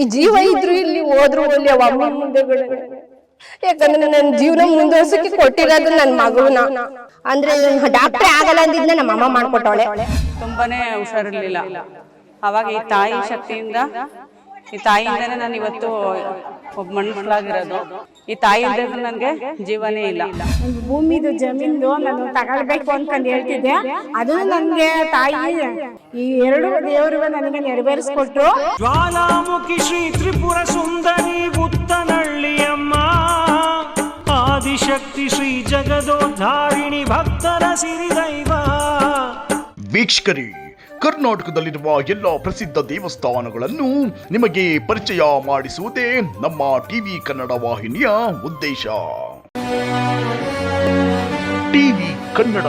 ಈ ಜೀವ ಇದ್ರು ಇಲ್ಲಿ ಹೋದ್ರು ಅಲ್ಲಿ ಅವ ಮುಂದೆಗಳು ಮುಂದೆಗಡೆ ಯಾಕಂದ್ರೆ ನನ್ನ ಜೀವನ ಮುಂದುವರ್ಸಕ್ಕೆ ಕೊಟ್ಟಿರೋದು ನನ್ನ ಮಗುನ. ಅಂದ್ರೆ ಡಾಕ್ಟ್ರೇ ಆಗಲ್ಲ ಅಂದಿದ್ನ ನಮ್ಮ ಅಮ್ಮ ಮಾಡ್ಕೊಟ್ಟವಳೆ. ತುಂಬಾನೇ ಹುಷಾರಿರ್ಲಿಲ್ಲ. ಅವಾಗ ಈ ತಾಯಿ ಶಕ್ತಿಯಿಂದ ಈ ತಾಯಿಯಿಂದನೇ ನಾನು ಇವತ್ತು ಒಬ್ಬ ಮಣ್ಣಾಗಿರೋದು ಈ ತಾಯಿ ಇಲ್ಲದ್ರೆ ನನಗೆ ಜೀವನೇ ಇಲ್ಲ. ಒಂದು ಭೂಮಿದು ಜಮೀನ್ದು ನಾನು ತಗೊಳ್ಬೇಕು ಅನ್ಕೊಂಡು ಹೇಳ್ತಿದ್ದೆ. ಅದು ನನಗೆ ತಾಯಿ ಈ ಎರಡು ದೇವರು ನನಗೆ ನೆರವೇರಿಸ್ಕೊಟ್ರು. ಜ್ವಾಲಾಮುಖಿ ಶ್ರೀ ತ್ರಿಪುರ ಸುಂದರಿ ಉತ್ತನಳ್ಳಿಯಮ್ಮ ಆದಿಶಕ್ತಿ ಶ್ರೀ ಜಗದೋದ್ಧಾರಿಣಿ ಭಕ್ತರ ಸಿರಿದೈವ. ವೀಕ್ಷಕರೇ ಕರ್ನಾಟಕದಲ್ಲಿರುವ ಎಲ್ಲ ಪ್ರಸಿದ್ಧ ದೇವಸ್ಥಾನಗಳನ್ನು ನಿಮಗೆ ಪರಿಚಯ ಮಾಡಿಸುವುದೇ ನಮ್ಮ ಟಿವಿ ಕನ್ನಡ ವಾಹಿನಿಯ ಉದ್ದೇಶ. ಟಿವಿ ಕನ್ನಡ.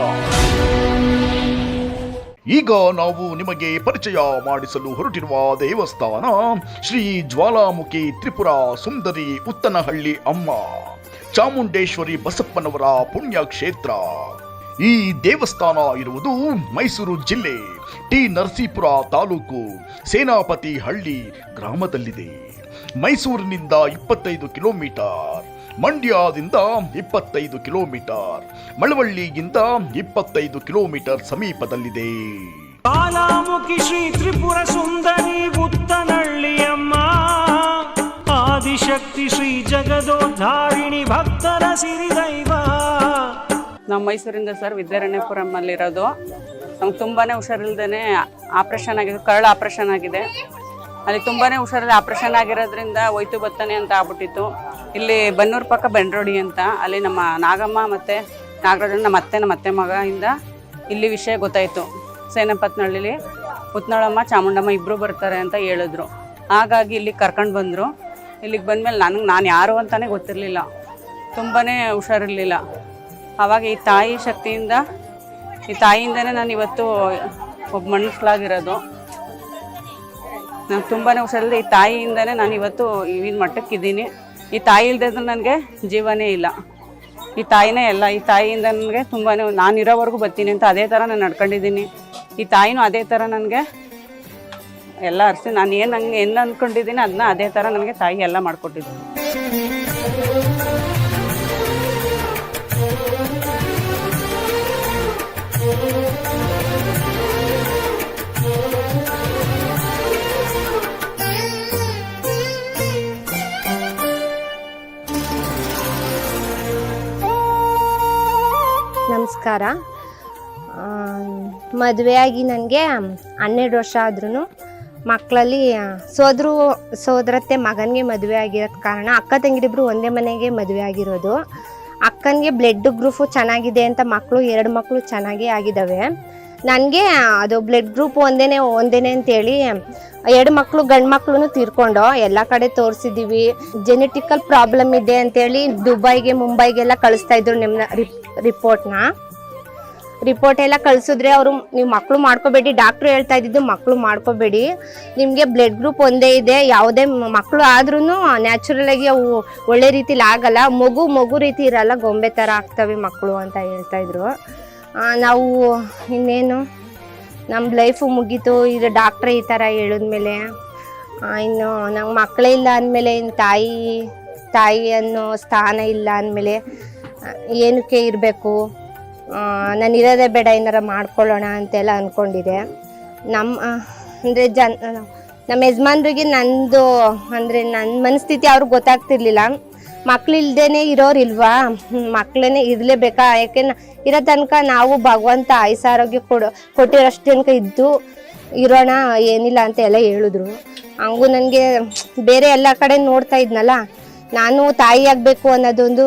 ಈಗ ನಾವು ನಿಮಗೆ ಪರಿಚಯ ಮಾಡಿಸಲು ಹೊರಟಿರುವ ದೇವಸ್ಥಾನ ಶ್ರೀ ಜ್ವಾಲಾಮುಖಿ ತ್ರಿಪುರ ಸುಂದರಿ ಉತ್ತನಹಳ್ಳಿ ಅಮ್ಮ, ಚಾಮುಂಡೇಶ್ವರಿ ಬಸಪ್ಪನವರ ಪುಣ್ಯ ಕ್ಷೇತ್ರ ಈ ದೇವಸ್ಥಾನ ಇರುವುದು ಮೈಸೂರು ಜಿಲ್ಲೆ. ಟಿ ನರಸೀಪುರ ತಾಲೂಕು ಸೇನಾಪತಿ ಹಳ್ಳಿ ಗ್ರಾಮದಲ್ಲಿದೆ. ಮೈಸೂರಿನಿಂದ ಇಪ್ಪತ್ತೈದು ಕಿಲೋಮೀಟರ್ ಮಂಡ್ಯದಿಂದ ಇಪ್ಪತ್ತೈದು ಕಿಲೋಮೀಟರ್ ಮಳವಳ್ಳಿಯಿಂದ ಇಪ್ಪತ್ತೈದು ಕಿಲೋಮೀಟರ್ ಸಮೀಪದಲ್ಲಿದೆ. ಕಾಲಾಮುಖಿ ಶ್ರೀ ತ್ರಿಪುರ ಸುಂದರಿ ಬುತ್ತನಹಳ್ಳಿಯಮ್ಮ ಆದಿಶಕ್ತಿ ಶ್ರೀ ಜಗದೋದ್ಧಾರಿಣಿ ಭಕ್ತರ ಸಿರಿದೈವ. ನಮ್ಮ ಮೈಸೂರಿಂದ ಸರ್ ವಿದ್ಯಾರಣ್ಯಪುರಮಲ್ಲಿರೋದು ನಮ್ಗೆ ತುಂಬಾ ಹುಷಾರಿಲ್ದೇ ಆಪ್ರೇಷನ್ ಆಗಿದೆ ಕರಳು ಆಪ್ರೇಷನ್ ಆಗಿದೆ. ಅಲ್ಲಿ ತುಂಬಾ ಹುಷಾರಿಲ್ಲ. ಆಪ್ರೇಷನ್ ಆಗಿರೋದ್ರಿಂದ ಹೋಯ್ತು ಬತ್ತಾನೆ ಅಂತ ಆಗ್ಬಿಟ್ಟಿತ್ತು. ಇಲ್ಲಿ ಬನ್ನೂರು ಪಕ್ಕ ಬೆಂಡ್ರೋಡಿ ಅಂತ. ಅಲ್ಲಿ ನಮ್ಮ ನಾಗಮ್ಮ ಮತ್ತು ನಾಗರಾಜ ನಮ್ಮ ಅತ್ತೆ ನಮ್ಮ ಅತ್ತೆ ಮಗಯಿಂದ ಇಲ್ಲಿ ವಿಷಯ ಗೊತ್ತಾಯಿತು. ಸೇನಪತ್ನಹಳ್ಳಿಲಿ ಉತ್ನಾಳಮ್ಮ ಚಾಮುಂಡಮ್ಮ ಇಬ್ಬರು ಬರ್ತಾರೆ ಅಂತ ಹೇಳಿದ್ರು. ಹಾಗಾಗಿ ಇಲ್ಲಿಗೆ ಕರ್ಕೊಂಡು ಬಂದರು. ಇಲ್ಲಿಗೆ ಬಂದಮೇಲೆ ನನಗೆ, ನಾನು ಯಾರು ಅಂತಲೇ ಗೊತ್ತಿರಲಿಲ್ಲ. ತುಂಬಾ ಹುಷಾರಿರಲಿಲ್ಲ. ಆವಾಗ ಈ ತಾಯಿ ಶಕ್ತಿಯಿಂದ ಈ ತಾಯಿಯಿಂದನೇ ನಾನು ಇವತ್ತು ಒಬ್ಬ ಮನುಷ್ಯಲಾಗಿರೋದು ನಾನು ತುಂಬಾ ಹುಷಾರಿಲ್ಲ ಈ ತಾಯಿಯಿಂದನೇ ನಾನು ಇವತ್ತು ಇವಿನ ಮಟ್ಟಕ್ಕಿದ್ದೀನಿ. ಈ ತಾಯಿ ಇಲ್ದಿದ್ರೆ ನನಗೆ ಜೀವನೇ ಇಲ್ಲ. ಈ ತಾಯಿನೇ ಎಲ್ಲ ಈ ತಾಯಿಯಿಂದ ನನಗೆ ತುಂಬಾ ನಾನು ಇರೋವರೆಗೂ ಬರ್ತೀನಿ ಅಂತ ಅದೇ ಥರ ನಾನು ನಡ್ಕೊಂಡಿದ್ದೀನಿ. ಈ ತಾಯಿನೂ ಅದೇ ಥರ ನನಗೆ ಎಲ್ಲ ಅರ್ಸಿ ನಾನು ಏನು ಹಂಗೆ ಏನು ಅಂದ್ಕೊಂಡಿದ್ದೀನಿ ಅದನ್ನ ಅದೇ ಥರ ನನಗೆ ತಾಯಿ ಎಲ್ಲ ಮಾಡಿಕೊಟ್ಟಿದ್ದೀನಿ ನಮಸ್ಕಾರ. ಮದುವೆಯಾಗಿ ನನಗೆ ಹನ್ನೆರಡು ವರ್ಷ ಆದ್ರೂ ಮಕ್ಕಳಲ್ಲಿ ಸೋದರು, ಸೋದರತ್ತೆ ಮಗನಿಗೆ ಮದುವೆ ಆಗಿರೋ ಕಾರಣ ಅಕ್ಕ ತಂಗಿರಿಬ್ರು ಒಂದೇ ಮನೆಗೆ ಮದುವೆ ಆಗಿರೋದು. ಅಕ್ಕನಿಗೆ ಬ್ಲಡ್ ಗ್ರೂಫು ಚೆನ್ನಾಗಿದೆ ಅಂತ ಮಕ್ಕಳು ಎರಡು ಮಕ್ಕಳು ಚೆನ್ನಾಗೇ ಆಗಿದ್ದಾವೆ ನನಗೆ ಅದು ಬ್ಲಡ್ ಗ್ರೂಪ್ ಒಂದೇನೆ ಒಂದೇನೆ ಅಂತೇಳಿ ಎರಡು ಮಕ್ಕಳು ಗಂಡು ಮಕ್ಕಳು ತೀರ್ಕೊಂಡು ಎಲ್ಲ ಕಡೆ ತೋರಿಸಿದ್ದೀವಿ ಜೆನೆಟಿಕಲ್ ಪ್ರಾಬ್ಲಮ್ ಇದೆ ಅಂತೇಳಿ ದುಬೈಗೆ ಮುಂಬೈಗೆಲ್ಲ ಕಳಿಸ್ತಾ ಇದ್ರು ನಿಮ್ಮ ರಿಪೋರ್ಟ್ನ ರಿಪೋರ್ಟ್ ಎಲ್ಲ ಕಳಿಸಿದ್ರೆ ಅವರು ನೀವು ಮಕ್ಕಳು ಮಾಡ್ಕೋಬೇಡಿ ಡಾಕ್ಟ್ರು ಹೇಳ್ತಾ ಇದ್ದಿದ್ದು ಮಕ್ಕಳು ಮಾಡ್ಕೋಬೇಡಿ. ನಿಮಗೆ ಬ್ಲಡ್ ಗ್ರೂಪ್ ಒಂದೇ ಇದೆ ಯಾವುದೇ ಮಕ್ಕಳು ಆದ್ರೂ ನ್ಯಾಚುರಲ್ ಆಗಿ ಅವು ಒಳ್ಳೆ ರೀತಿಲಿ ಆಗಲ್ಲ. ಮಗು ಮಗು ರೀತಿ ಇರಲ್ಲ ಗೊಂಬೆ ಥರ ಆಗ್ತವೆ ಮಕ್ಕಳು ಅಂತ ಹೇಳ್ತಾ ಇದ್ರು. ಆ, ನಾವು ಇನ್ನೇನು ನಮ್ಮ ಲೈಫು ಮುಗೀತು ಇದು ಡಾಕ್ಟ್ರೇ ಈ ಥರ ಹೇಳಿದ್ಮೇಲೆ ಇನ್ನು ನಂಗೆ ಮಕ್ಕಳೇ ಇಲ್ಲ ಅಂದಮೇಲೆ ಇನ್ನು ತಾಯಿ ತಾಯಿ ಅನ್ನೋ ಸ್ಥಾನ ಇಲ್ಲ ಅಂದಮೇಲೆ ಏನಕ್ಕೆ ಇರಬೇಕು? ನಾನು ಇರೋದೇ ಬೇಡ, ಏನಾರ ಮಾಡ್ಕೊಳ್ಳೋಣ ಅಂತೆಲ್ಲ ಅಂದ್ಕೊಂಡಿದೆ ನಮ್ಮ ಅಂದರೆ ಜನ್ ನಮ್ಮ ಯಜಮಾನ್ರಿಗೆ ನಂದು, ಅಂದರೆ ನನ್ನ ಮನಸ್ಥಿತಿ ಅವ್ರಿಗೆ ಗೊತ್ತಾಗ್ತಿರ್ಲಿಲ್ಲ. ಮಕ್ಳು ಇರೋರಿಲ್ವಾ? ಮಕ್ಳೇನೆ ಇರಲೇಬೇಕಾ ಯಾಕೆ ಇರೋ ತನಕ ನಾವು ಭಗವಂತ ಆಯುಸ ಆರೋಗ್ಯ ಕೊಡು ಕೊಟ್ಟಿರೋಷ್ಟು ತನಕ ಇದ್ದು ಇರೋಣ, ಏನಿಲ್ಲ ಅಂತ ಎಲ್ಲ ಹೇಳಿದ್ರು. ಹಂಗೂ ನನಗೆ ಬೇರೆ ಎಲ್ಲ ಕಡೆ ನೋಡ್ತಾ ಇದ್ನಲ್ಲ? ನಾನು ತಾಯಿ ಆಗಬೇಕು ಅನ್ನೋದೊಂದು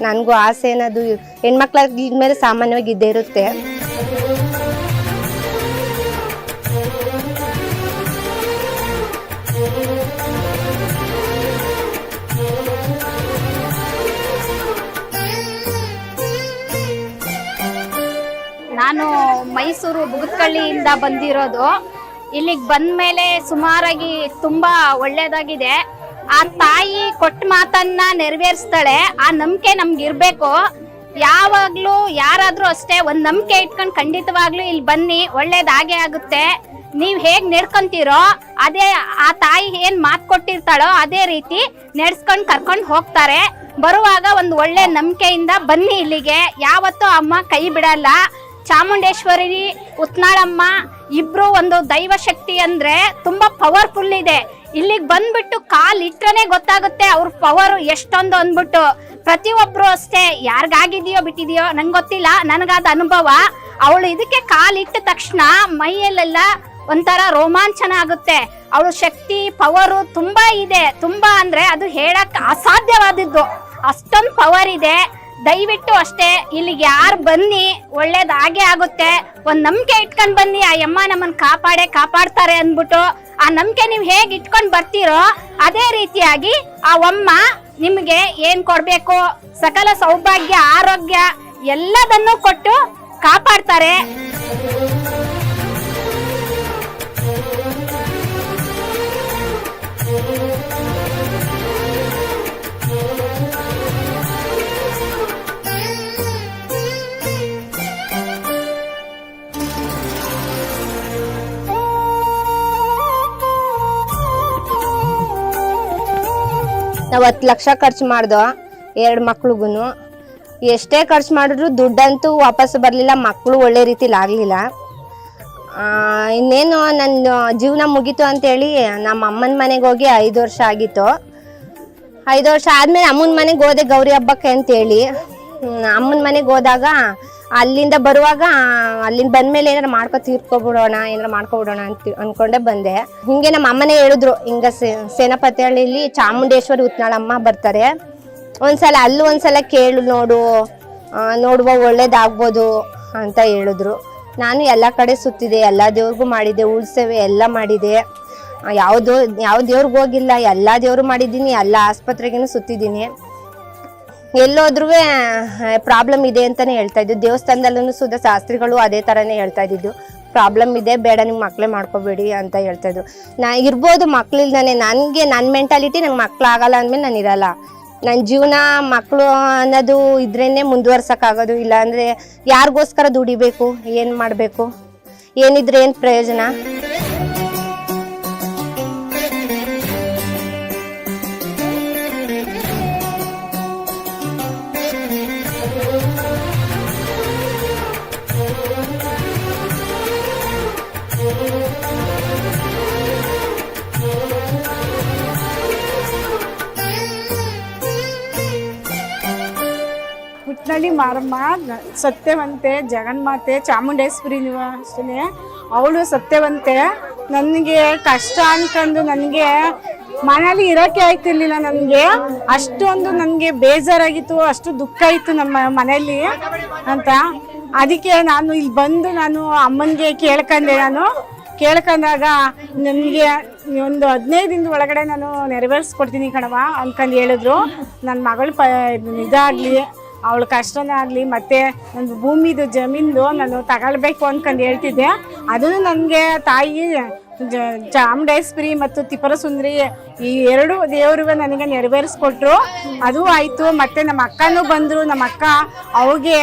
ನನಗೂ ಆಸೆ ಅನ್ನೋದು ಹೆಣ್ಮಕ್ಳಾಗಿದ್ಮೇಲೆ ಸಾಮಾನ್ಯವಾಗಿ ಇದ್ದೇ ಇರುತ್ತೆ. ನಾನು ಮೈಸೂರು ಬುಗತ್ಕಳ್ಳಿಯಿಂದ ಬಂದಿರೋದು. ಇಲ್ಲಿಗೆ ಬಂದ ಮೇಲೆ ಸುಮಾರಾಗಿ ತುಂಬ ಒಳ್ಳೇದಾಗಿದೆ. ಆ ತಾಯಿ ಕೊಟ್ಟ ಮಾತನ್ನ ನೆರವೇರಿಸ್ತಾಳೆ. ಆ ನಂಬಿಕೆ ನಮ್ಗೆ ಇರಬೇಕು ಯಾವಾಗ್ಲೂ ಯಾರಾದ್ರೂ ಅಷ್ಟೇ ಒಂದ್ ನಂಬಿಕೆ ಇಟ್ಕೊಂಡು ಖಂಡಿತವಾಗ್ಲೂ ಇಲ್ಲಿ ಬನ್ನಿ ಒಳ್ಳೇದಾಗೆ ಆಗುತ್ತೆ. ನೀವ್ ಹೇಗ್ ನಡ್ಕೊಂತೀರೋ, ಅದೇ ಆ ತಾಯಿ ಏನ್ ಮಾತು ಕೊಟ್ಟಿರ್ತಾಳೋ ಅದೇ ರೀತಿ ನಡ್ಸ್ಕೊಂಡ್ ಕರ್ಕೊಂಡ್ ಹೋಗ್ತಾರೆ. ಬರುವಾಗ ಒಂದು ಒಳ್ಳೆ ನಂಬಿಕೆಯಿಂದ ಬನ್ನಿ ಇಲ್ಲಿಗೆ. ಯಾವತ್ತೂ ಅಮ್ಮ ಕೈ ಬಿಡಲ್ಲ. ಚಾಮುಂಡೇಶ್ವರಿ, ಉತ್ನಾಳಮ್ಮ ಇಬ್ರು ಒಂದು ದೈವ ಶಕ್ತಿ ಅಂದ್ರೆ ತುಂಬಾ ಪವರ್ಫುಲ್ ಇದೆ. ಇಲ್ಲಿಗೆ ಬಂದ್ಬಿಟ್ಟು ಕಾಲ್ ಇಟ್ರನೆ ಗೊತ್ತಾಗುತ್ತೆ ಅವ್ರ ಪವರ್ ಎಷ್ಟೊಂದು ಅಂದ್ಬಿಟ್ಟು. ಪ್ರತಿಯೊಬ್ರು ಅಷ್ಟೇ, ಯಾರಿಗಾಗಿದೆಯೋ ಬಿಟ್ಟಿದೆಯೋ, ನಂಗೆ ಗೊತ್ತಿಲ್ಲ, ನನಗಾದ ಅನುಭವ. ಅವಳು ಇದಕ್ಕೆ ಕಾಲಿಟ್ಟ ತಕ್ಷಣ ಮೈಯಲ್ಲೆಲ್ಲ ಒಂಥರ ರೋಮಾಂಚನ ಆಗುತ್ತೆ. ಅವಳು ಶಕ್ತಿ ಪವರು ತುಂಬಾ ಇದೆ. ತುಂಬಾ ಅಂದ್ರೆ ಅದು ಹೇಳಕ್ ಅಸಾಧ್ಯವಾದದ್ದು. ಅಷ್ಟೊಂದು ಪವರ್ ಇದೆ. ದಯವಿಟ್ಟು ಅಷ್ಟೇ, ಇಲ್ಲಿಗೆ ಯಾರು ಬನ್ನಿ ಒಳ್ಳೇದಾಗೆ ಆಗುತ್ತೆ. ಒಂದು ನಂಬಿಕೆ ಇಟ್ಕೊಂಡು ಬನ್ನಿ, ಆ ಯಮ್ಮ ನಮ್ಮನ್ನು ಕಾಪಾಡೆ ಕಾಪಾಡ್ತಾರೆ ಅಂದ್ಬಿಟ್ಟು. ಆ ನಂಬಿಕೆ ನೀವು ಹೇಗೆ ಇಟ್ಕೊಂಡು ಬರ್ತೀರೋ, ಅದೇ ರೀತಿಯಾಗಿ ಆ ಅಮ್ಮ ನಿಮಗೆ ಏನು ಕೊಡಬೇಕು? ಸಕಲ ಸೌಭಾಗ್ಯ, ಆರೋಗ್ಯ ಎಲ್ಲದನ್ನು ಕೊಟ್ಟು ಕಾಪಾಡ್ತಾರೆ. ನಾವು ಹತ್ತು ಲಕ್ಷ ಖರ್ಚು ಮಾಡ್ದೋ ಎರಡು ಮಕ್ಳಿಗೂ ಎಷ್ಟೇ ಖರ್ಚು ಮಾಡಿದ್ರು ದುಡ್ಡಂತೂ ವಾಪಸ್ ಬರಲಿಲ್ಲ ಮಕ್ಕಳು ಒಳ್ಳೆ ರೀತಿಲಿ ಆಗಲಿಲ್ಲ. ಇನ್ನೇನು ನನ್ನ ಜೀವನ ಮುಗೀತು ಅಂತೇಳಿ ನಮ್ಮ ಅಮ್ಮನ ಮನೆಗೆ ಹೋಗಿ ಐದು ವರ್ಷ ಆಗಿತ್ತು. ಐದು ವರ್ಷ ಆದಮೇಲೆ ಅಮ್ಮನ ಮನೆಗೆ ಹೋದೆ ಗೌರಿ ಹಬ್ಬಕ್ಕೆ ಅಂತೇಳಿ ಅಮ್ಮನ ಮನೆಗೆ ಹೋದಾಗ ಅಲ್ಲಿಂದ ಬರುವಾಗ ಅಲ್ಲಿಂದ ಬಂದ್ಮೇಲೆ ಏನಾರ ಮಾಡ್ಕೊ ತೀರ್ಕೊಬಿಡೋಣ, ಏನಾರ ಮಾಡ್ಕೊಬಿಡೋಣ ಅಂತ, ಅನ್ಕೊಂಡೆ ಬಂದೆ. ಹಿಂಗೆ ನಮ್ಮ ಅಮ್ಮನೇ ಹೇಳಿದ್ರು, ಹಿಂಗ ಸೇನಾಪತಿಹಳ್ಳಿಲಿ ಚಾಮುಂಡೇಶ್ವರಿ ಉತ್ನಾಳಮ್ಮ ಬರ್ತಾರೆ. ಒಂದ್ಸಲ ಅಲ್ಲೂ ಒಂದ್ಸಲ ಕೇಳು ನೋಡು ನೋಡುವ ಒಳ್ಳೇದಾಗ್ಬೋದು ಅಂತ ಹೇಳಿದ್ರು. ನಾನು ಎಲ್ಲ ಕಡೆ ಸುತ್ತಿದೆ, ಎಲ್ಲ ದೇವ್ರಿಗೂ ಮಾಡಿದೆ, ಉಳ್ಸೇವೆ, ಎಲ್ಲ ಮಾಡಿದೆ. ಯಾವುದು, ಯಾವ ದೇವ್ರಿಗೆ ಹೋಗಿಲ್ಲ, ಎಲ್ಲ ದೇವರು ಮಾಡಿದ್ದೀನಿ, ಎಲ್ಲ ಆಸ್ಪತ್ರೆಗೂ ಸುತ್ತಿದ್ದೀನಿ. ಎಲ್ಲೋದ್ರೂ ಪ್ರಾಬ್ಲಮ್ ಇದೆ ಅಂತಾನೆ ಹೇಳ್ತಾ ಇದ್ದು ದೇವಸ್ಥಾನದಲ್ಲೂ ಸುದ ಶಾಸ್ತ್ರಿಗಳು ಅದೇ ಥರನೇ ಹೇಳ್ತಾ ಇದ್ದಿದ್ದು. ಪ್ರಾಬ್ಲಮ್ ಇದೆ, ಬೇಡ ನಿಮ್ಮ ಮಕ್ಕಳೇ ಮಾಡ್ಕೋಬೇಡಿ ಅಂತ ಹೇಳ್ತಾ ಇದ್ರು ನಾ, ಇರ್ಬೋದು ಮಕ್ಳಿಲ್ದಾನೆ ನನಗೆ ನನ್ನ ಮೆಂಟಾಲಿಟಿ ನಂಗೆ ಮಕ್ಳು ಆಗಲ್ಲ ಅಂದಮೇಲೆ ನಾನು ಇರಲ್ಲ. ನನ್ನ ಜೀವನ ಮಕ್ಕಳು ಅನ್ನೋದು ಇದ್ರೇನೆ ಇಲ್ಲ ಇಲ್ಲಾಂದರೆ ಯಾರಿಗೋಸ್ಕರ ದುಡಿಬೇಕು, ಏನು ಮಾಡಬೇಕು? ಏನಿದ್ರೆ ಏನು ಪ್ರಯೋಜನ? ಹುಟ್ನಳ್ಳಿ ಮಾರಮ್ಮ ಸತ್ಯವಂತೆ, ಜಗನ್ಮಾತೆ, ಚಾಮುಂಡೇಶ್ವರಿ ಅಷ್ಟೇ ಅವಳು ಸತ್ಯವಂತೆ. ನನಗೆ ಕಷ್ಟ ಅನ್ಕೊಂಡು ನನಗೆ ಮನೇಲಿ ಇರೋಕೆ ಆಯ್ತಿರ್ಲಿಲ್ಲ ನನಗೆ. ಅಷ್ಟೊಂದು ನನಗೆ ಬೇಜಾರಾಗಿತ್ತು, ಅಷ್ಟು ದುಃಖ ಇತ್ತು ನಮ್ಮ ಮನೆಯಲ್ಲಿ ಅಂತ. ಅದಕ್ಕೆ ನಾನು ಇಲ್ಲಿ ಬಂದು ನಾನು ಅಮ್ಮನಿಗೆ ಕೇಳ್ಕೊಂಡೆ ನಾನು. ಕೇಳ್ಕೊಂಡಾಗ ನನಗೆ ಒಂದು ಹದಿನೈದು ದಿನದ ಒಳಗಡೆ ನಾನು ನೆರವೇರಿಸ್ಕೊಡ್ತೀನಿ ಕಣವ ಅನ್ಕಂಡು ಹೇಳಿದ್ರು. ನನ್ನ ಮಗಳು ಪ ಇದಾಗಲಿ. ಅವಳ ಕಷ್ಟನೇ ಆಗಲಿ ಮತ್ತು ನನ್ನ ಭೂಮಿದು ಜಮೀನ್ದು ನಾನು ತಗೊಳ್ಬೇಕು ಅಂದ್ಕೊಂಡು ಹೇಳ್ತಿದ್ದೆ. ಅದನ್ನು ನನಗೆ ತಾಯಿ ಚಾಮುಂಡೇಶ್ವರಿ ಮತ್ತು ತಿಪ್ಪರ ಸುಂದರಿ ಈ ಎರಡು ದೇವರು ನನಗೆ ನೆರವೇರಿಸ್ಕೊಟ್ರು. ಅದು ಆಯಿತು. ಮತ್ತು ನಮ್ಮ ಅಕ್ಕನೂ ಬಂದರು. ನಮ್ಮ ಅಕ್ಕ ಅವ್ರಿಗೆ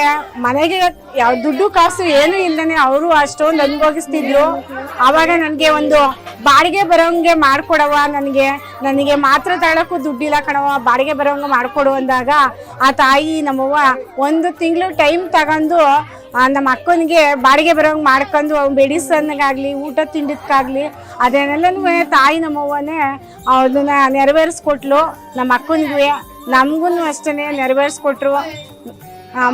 ಮನೆಗೆ ಯಾವ ದುಡ್ಡು ಕಾಸು ಏನೂ ಇಲ್ಲದೇ ಅವರು ಅಷ್ಟೊಂದು ಅನುಭವಿಸ್ತಿದ್ರು. ಆವಾಗ ನನಗೆ ಒಂದು ಬಾಡಿಗೆ ಬರೋಂಗೆ ಮಾಡಿಕೊಡವ ನನಗೆ. ನನಗೆ ಮಾತ್ರ ತಗೊಳಕ್ಕೂ ದುಡ್ಡಿಲ್ಲ ಕಣವ ಬಾಡಿಗೆ ಬರೋಂಗೆ ಮಾಡಿಕೊಡು ಅಂದಾಗ ಆ ತಾಯಿ, ನಮ್ಮವ್ವ ಒಂದು ತಿಂಗಳು ಟೈಮ್ ತಗೊಂಡು ನಮ್ಮ ಅಕ್ಕನಿಗೆ ಬಾಡಿಗೆ ಬರೋಂಗೆ ಮಾಡ್ಕೊಂಡು ಮೆಡಿಸನ್ಗಾಗಲಿ ಊಟ ತಿಂಡಿದ್ಕಾಗಲಿ ಅದನ್ನೆಲ್ಲನೂ ತಾಯಿ ನಮ್ಮವ್ವನೇ ಅದನ್ನ ನೆರವೇರಿಸ್ಕೊಟ್ಲು. ನಮ್ಮ ಅಕ್ಕನಿಗೆ ನಮಗೂ ಅಷ್ಟೇ ನೆರವೇರಿಸ್ಕೊಟ್ರು.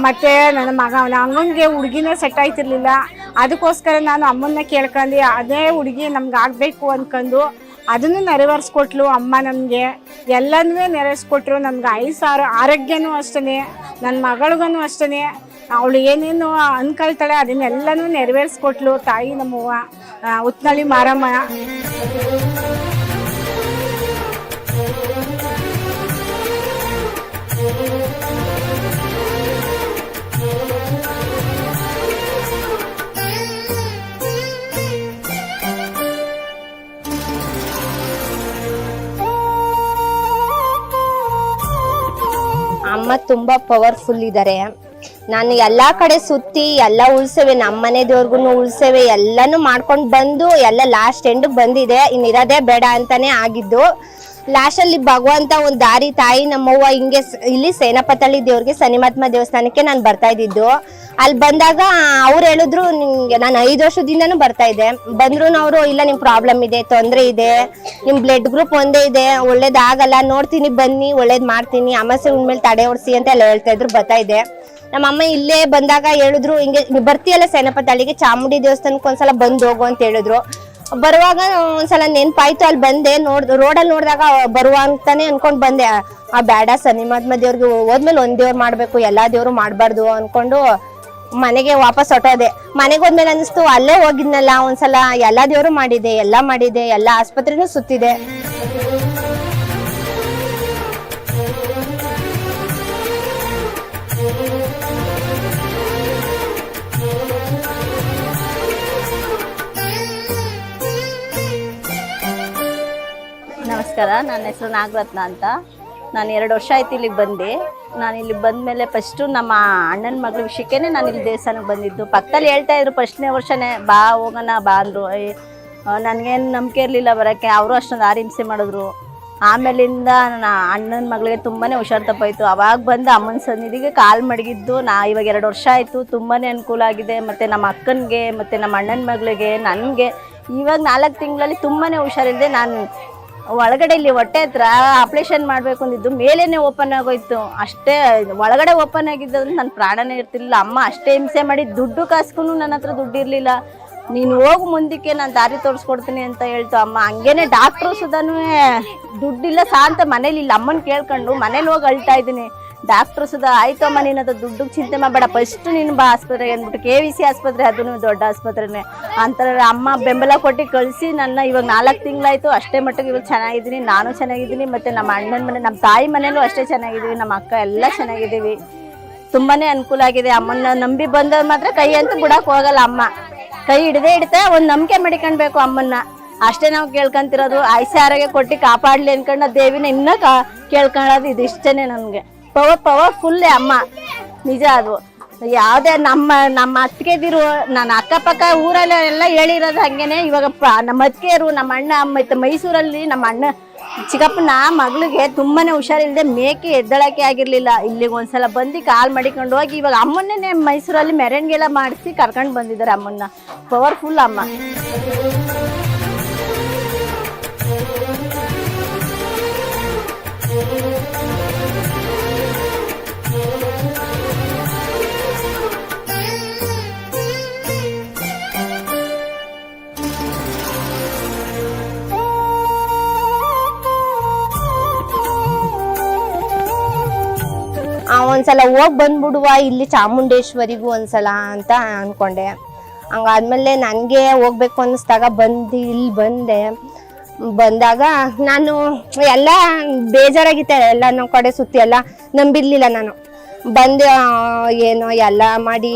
ಮತ್ತು ನನ್ನ ಮಗ ನಮ್ಮಂಗೆ ಹುಡುಗಿನೇ ಸೆಟ್ ಆಯ್ತಿರ್ಲಿಲ್ಲ. ಅದಕ್ಕೋಸ್ಕರ ನಾನು ಅಮ್ಮನ್ನ ಕೇಳ್ಕೊಂಡು, ಅದೇ ಹುಡುಗಿ ನಮ್ಗೆ ಆಗಬೇಕು ಅನ್ಕೊಂಡು ಅದನ್ನು ನೆರವೇರಿಸ್ಕೊಟ್ಲು ಅಮ್ಮ ನನಗೆ ಎಲ್ಲನೂ ನೆರವೇರಿಸ್ಕೊಟ್ರು. ನಮ್ಗೆ ಐಸಾರು ಆರೋಗ್ಯನೂ ಅಷ್ಟೇ ನನ್ನ ಮಗಳಿಗೂ ಅಷ್ಟೇ ಅವಳು ಏನೇನು ಅನ್ಕೊಳ್ತಾಳೆ ಅದನ್ನೆಲ್ಲನೂ ನೆರವೇರಿಸ್ಕೊಟ್ಲು. ತಾಯಿ ನಮ್ಮವ್ವ ಉತ್ನಳ್ಳಿ ಮಾರಮ್ಮ. ಅಮ್ಮ ತುಂಬಾ ಪವರ್ಫುಲ್ ಇದ್ದಾರೆ ನಾನು ಎಲ್ಲಾ ಕಡೆ ಸುತ್ತಿ, ಎಲ್ಲ ಉಳ್ಸೇವೆ, ನಮ್ಮ ಮನೆ ದೇವ್ರಿಗೂ ಉಳ್ಸೇವೆ, ಎಲ್ಲಾನು ಮಾಡ್ಕೊಂಡು ಬಂದು, ಎಲ್ಲ ಲಾಸ್ಟ್ ಎಂಡ್ ಬಂದಿದೆ. ಇನ್ ಇರೋದೇ ಬೇಡ ಅಂತಾನೆ ಆಗಿದ್ದು. ಲಾಸ್ಟ್ ಅಲ್ಲಿ ಭಗವಂತ ಒಂದು ದಾರಿ ತಾಯಿ ನಮ್ಮವ್ವ ಹಿಂಗೆ ಇಲ್ಲಿ ಸೇನಾಪತಳ್ಳಿ ದೇವ್ರಿಗೆ ಸನಿಮಾತ್ಮ ದೇವಸ್ಥಾನಕ್ಕೆ ನಾನು ಬರ್ತಾ ಇದ್ದಿದ್ದು. ಅಲ್ಲಿ ಬಂದಾಗ, ಅವ್ರು ಹೇಳಿದ್ರು, ನಿಮ್ಗೆ ನಾನು ಐದು ವರ್ಷದಿಂದನೂ ಬರ್ತಾ ಇದ್ದೆ. ಬಂದ್ರು ಅವರು, ಇಲ್ಲ ನಿಮ್ ಪ್ರಾಬ್ಲಮ್ ಇದೆ, ತೊಂದರೆ ಇದೆ, ನಿಮ್ ಬ್ಲಡ್ ಗ್ರೂಪ್ ಒಂದೇ ಇದೆ ಒಳ್ಳೇದಾಗಲ್ಲ ನೋಡ್ತೀನಿ ಬನ್ನಿ, ಒಳ್ಳೇದ್ ಮಾಡ್ತೀನಿ ಅಮಾಸೆ ಉಣ್ಮೇಲೆ ತಡೆ ಓಡಿಸಿ ಅಂತ ಎಲ್ಲ ಹೇಳ್ತಾ ಇದ್ರು, ಬರ್ತಾ ಇದ್ದೆ. ನಮ್ಮ ಅಮ್ಮ ಇಲ್ಲೇ ಬಂದಾಗ ಹೇಳಿದ್ರು, ಹಿಂಗೆ ಬರ್ತೀಯಲ್ಲ ಬರ್ತೀಯಲ್ಲ ತಾಳಿಗೆ, ಚಾಮುಂಡಿ ದೇವಸ್ಥಾನಕ್ಕೆ ಒಂದ್ಸಲ ಬಂದು ಹೋಗು ಅಂತ ಹೇಳಿದ್ರು. ಬರುವಾಗ ಒಂದ್ಸಲ ನೆನ್ಪಾಯ್ತು, ಅಲ್ಲಿ ಬಂದೆ, ನೋಡ್, ರೋಡಲ್ಲಿ ನೋಡಿದಾಗ ಬರುವ ಅಂತಾನೆ ಅನ್ಕೊಂಡ್ ಬಂದೆ. ಆ ಬೇಡ ಸನಿಮಾತ್ಮ ದೇವ್ರಿಗೆ ಹೋದ್ಮೇಲೆ ಒಂದ್ ದೇವ್ರು ಮಾಡ್ಬೇಕು, ಎಲ್ಲಾ ದೇವ್ರು ಮಾಡ್ಬಾರ್ದು ಅನ್ಕೊಂಡು ಮನೆಗೆ ವಾಪಸ್ ಹೊಟ್ಟೋದೆ ಮನೆಗೆ ಹೋದ್ಮೇಲೆ ಅನಿಸ್ತು ಅಲ್ಲೇ ಹೋಗಿದ್ನಲ್ಲ, ಒಂದ್ಸಲ ಎಲ್ಲಾ ದೇವ್ರು ಮಾಡಿದೆ, ಎಲ್ಲಾ ಮಾಡಿದೆ, ಎಲ್ಲಾ ಆಸ್ಪತ್ರೆನೂ ಸುತ್ತಿದೆ. ನಮಸ್ಕಾರ, ನನ್ನ ಹೆಸರು ನಾಗರತ್ನ ಅಂತ. ನಾನು ಎರಡು ವರ್ಷ ಆಯ್ತು ಇಲ್ಲಿಗೆ ಬಂದು. ನಾನು ಇಲ್ಲಿ ಬಂದಮೇಲೆ ಫಸ್ಟು ನಮ್ಮ ಅಣ್ಣನ ಮಗಳ ವಿಷಯಕ್ಕೇ ನಾನು ಇಲ್ಲಿ ದೇವಸ್ಥಾನಕ್ಕೆ ಬಂದಿದ್ದು. ಪಕ್ಕದಲ್ಲಿ ಹೇಳ್ತಾ ಇದ್ರು ಫಸ್ಟ್ನೇ ವರ್ಷನೇ, ಬಾ, ಹೋಗೋಣ, ಬಾ ಅಂದರು. ನನಗೇನು ನಂಬಿಕೆ ಇರಲಿಲ್ಲ ಬರೋಕ್ಕೆ. ಅವರು ಅಷ್ಟೊಂದು ಆರಿಂಸೆ ಮಾಡಿದ್ರು. ಆಮೇಲಿಂದ ನನ್ನ ಅಣ್ಣನ ಮಗಳಿಗೆ ತುಂಬಾ ಹುಷಾರು ತಪ್ಪಾಯಿತು. ಅವಾಗ ಬಂದು ಅಮ್ಮನ ಸನ್ನಿಧಿಗೆ ಕಾಲು ಮಡಗಿದ್ದು, ನಾ ಇವಾಗ ಎರಡು ವರ್ಷ ಆಯಿತು ತುಂಬಾ ಅನುಕೂಲ ಆಗಿದೆ. ಮತ್ತು ನಮ್ಮ ಅಕ್ಕನಿಗೆ, ಮತ್ತು ನಮ್ಮ ಅಣ್ಣನ ಮಗಳಿಗೆ, ನನಗೆ. ಇವಾಗ ನಾಲ್ಕು ತಿಂಗಳಲ್ಲಿ ತುಂಬಾ ಹುಷಾರಿಲ್ಲದೆ ನಾನು ಒಳಗಡೆ ಇಲ್ಲಿ ಹೊಟ್ಟೆ ಹತ್ರ ಆಪ್ರೇಷನ್ ಮಾಡಬೇಕು ಅಂದಿದ್ದು ಮೇಲೇನೆ ಓಪನ್ ಆಗೋಯ್ತು. ಅಷ್ಟೇ, ಒಳಗಡೆ ಓಪನ್ ಆಗಿದ್ದಂದ್ರೆ ನನ್ನ ಪ್ರಾಣನೇ ಇರ್ತಿರ್ಲಿಲ್ಲ. ಅಮ್ಮ ಅಷ್ಟೇ ಹಿಂಸೆ ಮಾಡಿ ದುಡ್ಡು ಕಾಸ್ಗೂ ನನ್ನ ಹತ್ರ ದುಡ್ಡು ನೀನು ಹೋಗು ಮುಂದಕ್ಕೆ, ನಾನು ದಾರಿ ತೋರಿಸ್ಕೊಡ್ತೀನಿ ಅಂತ ಹೇಳ್ತು ಅಮ್ಮ. ಹಂಗೇನೆ ಡಾಕ್ಟ್ರು ಸುಧಾನು ದುಡ್ಡಿಲ್ಲ ಸಾ ಅಂತ ಮನೇಲಿ ಇಲ್ಲ ಅಮ್ಮನ ಕೇಳ್ಕೊಂಡು ಮನೇಲಿ ಹೋಗಿ ಅಳ್ತಾ ಇದ್ದೀನಿ. ಡಾಕ್ಟ್ರು ಸುದ ಆಯ್ತು ಅಮ್ಮ ನೀನು ದುಡ್ಡು ಚಿಂತೆ ಮಾಡಬೇಡ. ಫಸ್ಟ್ ನೀನು ಬಾ ಆಸ್ಪತ್ರೆಗೆ ಅಂದ್ಬಿಟ್ಟು ಕೆ ವಿ ಸಿ ಆಸ್ಪತ್ರೆ ಅದನ್ನು ದೊಡ್ಡ ಆಸ್ಪತ್ರೆನೇ. ಅಂತಾರೆ ಅಮ್ಮ ಬೆಂಬಲ ಕೊಟ್ಟು ಕಳಿಸಿ ನನ್ನ ಇವಾಗ ನಾಲ್ಕು ತಿಂಗಳಾಯ್ತು, ಅಷ್ಟೇ ಮಟ್ಟಿಗೆ ಇವಾಗ ಚೆನ್ನಾಗಿದ್ದೀನಿ, ನಾನು ಚೆನ್ನಾಗಿದ್ದೀನಿ, ಮತ್ತು ನಮ್ಮ ಅಣ್ಣನ ಮನೆ, ನಮ್ಮ ತಾಯಿ ಮನೇಲೂ ಅಷ್ಟೇ ಚೆನ್ನಾಗಿದ್ದೀವಿ, ನಮ್ಮ ಅಕ್ಕ ಎಲ್ಲ ಚೆನ್ನಾಗಿದ್ದೀವಿ. ತುಂಬಾನೇ ಅನುಕೂಲ ಆಗಿದೆ. ಅಮ್ಮನ್ನ ನಂಬಿ ಬಂದವ್ರು ಮಾತ್ರ ಕೈ ಅಂತೂ ಬಿಡಕ್ ಹೋಗಲ್ಲ ಅಮ್ಮ. ಕೈ ಹಿಡದೆ ಹಿಡ್ತ ಒಂದು ನಂಬಿಕೆ ಮಡಿಕೊಂಡ್ಬೇಕು ಅಮ್ಮನ್ನ. ಅಷ್ಟೇ ನಾವು ಕೇಳ್ಕೊಂತಿರೋದು ಆಯ್ಸೆ ಆರೋಗ್ಯ ಕೊಟ್ಟು ಕಾಪಾಡ್ಲಿ ಅನ್ಕೊಂಡು ದೇವಿನ ಇನ್ನೂ ಕಾ ಕೇಳ್ಕೊಳ್ಳೋದು ಇದಿಷ್ಟೇನೆ ನನಗೆ. ಪವರ್ ಪವರ್ ಫುಲ್ಲೇ ಅಮ್ಮ. ನಿಜ ಅದು. ಯಾವುದೇ ನಮ್ಮ ನಮ್ಮ ಅತ್ತಿಗೆದಿರು, ನನ್ನ ಅಕ್ಕಪಕ್ಕ ಊರಲ್ಲಿ ಎಲ್ಲ ಹೇಳಿರೋದು ಹಂಗೇನೆ. ಇವಾಗ ನಮ್ಮ ಅತ್ತಿಗೆಯರು ನಮ್ಮ ಅಣ್ಣ, ಮತ್ತು ಮೈಸೂರಲ್ಲಿ ನಮ್ಮ ಅಣ್ಣ, ಚಿಕ್ಕಪ್ಪನ ಮಗಳಿಗೆ ತುಂಬಾ ಹುಷಾರಿಲ್ಲದೆ ಮೇಕೆ ಎದ್ದಳಕ್ಕೆ ಆಗಿರಲಿಲ್ಲ. ಇಲ್ಲಿಗೆ ಒಂದ್ಸಲ ಬಂದು ಕಾಲ್ ಮಾಡಿಕೊಂಡು ಹೋಗಿ, ಇವಾಗ ಅಮ್ಮನ್ನೇ ಮೈಸೂರಲ್ಲಿ ಮೆರವಣಿಗೆಲ್ಲ ಮಾಡಿಸಿ ಕರ್ಕೊಂಡು ಬಂದಿದ್ದಾರೆ ಅಮ್ಮನ್ನ. ಪವರ್ಫುಲ್ ಅಮ್ಮ. ಒಂದ್ಸಲ ಹೋಗಿ ಬಂದ್ಬಿಡುವ ಇಲ್ಲಿ ಚಾಮುಂಡೇಶ್ವರಿಗೂ ಒಂದ್ಸಲ ಅಂತ ಅನ್ಕೊಂಡೆ. ಹಂಗಾದ್ಮೇಲೆ ನನಗೆ ಹೋಗ್ಬೇಕು ಅನ್ನಿಸ್ದಾಗ ಬಂದು ಇಲ್ಲಿ ಬಂದೆ. ಬಂದಾಗ ನಾನು ಎಲ್ಲ ಬೇಜಾರಾಗಿತ್ತೆ ಎಲ್ಲ ನಮ್ಮ ಕಡೆ ಸುತ್ತಿ ಎಲ್ಲ ನಂಬಿರಲಿಲ್ಲ ನಾನು. ಬಂದೆ ಏನು ಎಲ್ಲ ಮಾಡಿ